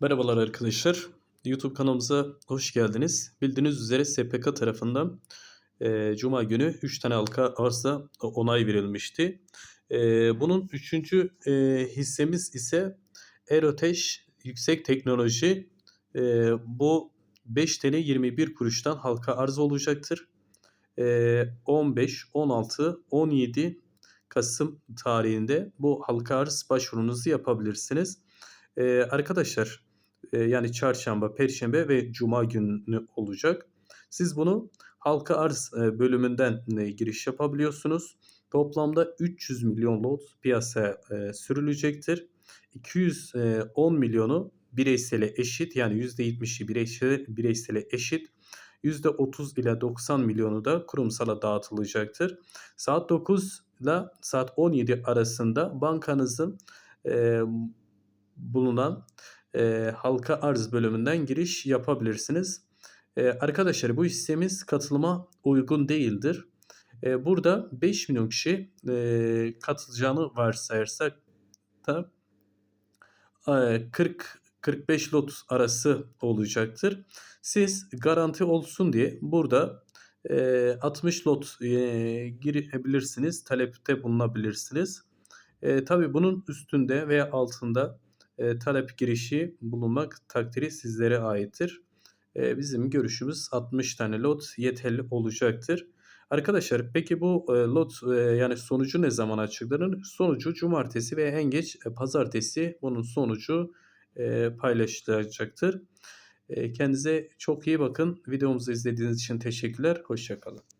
Merhabalar arkadaşlar. YouTube kanalımıza hoş geldiniz. Bildiğiniz üzere SPK tarafından eee, Cuma günü 3 tane halka arsa onay verilmişti. Eee, bunun üçüncü eee, hissemiz ise Eroteş Yüksek Teknoloji. Eee, bu 5 TL 21 kuruştan halka arz olacaktır. Eee, 15, 16, 17 Kasım tarihinde bu halka arz başvurunuzu yapabilirsiniz. Eee, arkadaşlar e, yani çarşamba, perşembe ve cuma günü olacak. Siz bunu halka arz e, bölümünden e, giriş yapabiliyorsunuz. Toplamda 300 milyon lot piyasaya e, sürülecektir. 210 milyonu bireysele eşit yani %70'i bireysele, bireysele eşit. %30 ile 90 milyonu da kurumsala dağıtılacaktır. Saat 9 ile saat 17 arasında bankanızın e, bulunan e, halka arz bölümünden giriş yapabilirsiniz. E, arkadaşlar bu hissemiz katılıma uygun değildir. E, burada 5 milyon kişi e, katılacağını varsayarsak da e, 40 45 lot arası olacaktır. Siz garanti olsun diye burada e, 60 lot e, girebilirsiniz, talepte bulunabilirsiniz. E, tabii bunun üstünde veya altında e, talep girişi bulunmak takdiri sizlere aittir. E, bizim görüşümüz 60 tane lot yeterli olacaktır. Arkadaşlar peki bu e, lot e, yani sonucu ne zaman açıklanır? Sonucu cumartesi ve en geç e, pazartesi bunun sonucu e, paylaşılacaktır. E, kendinize çok iyi bakın. Videomuzu izlediğiniz için teşekkürler. Hoşçakalın.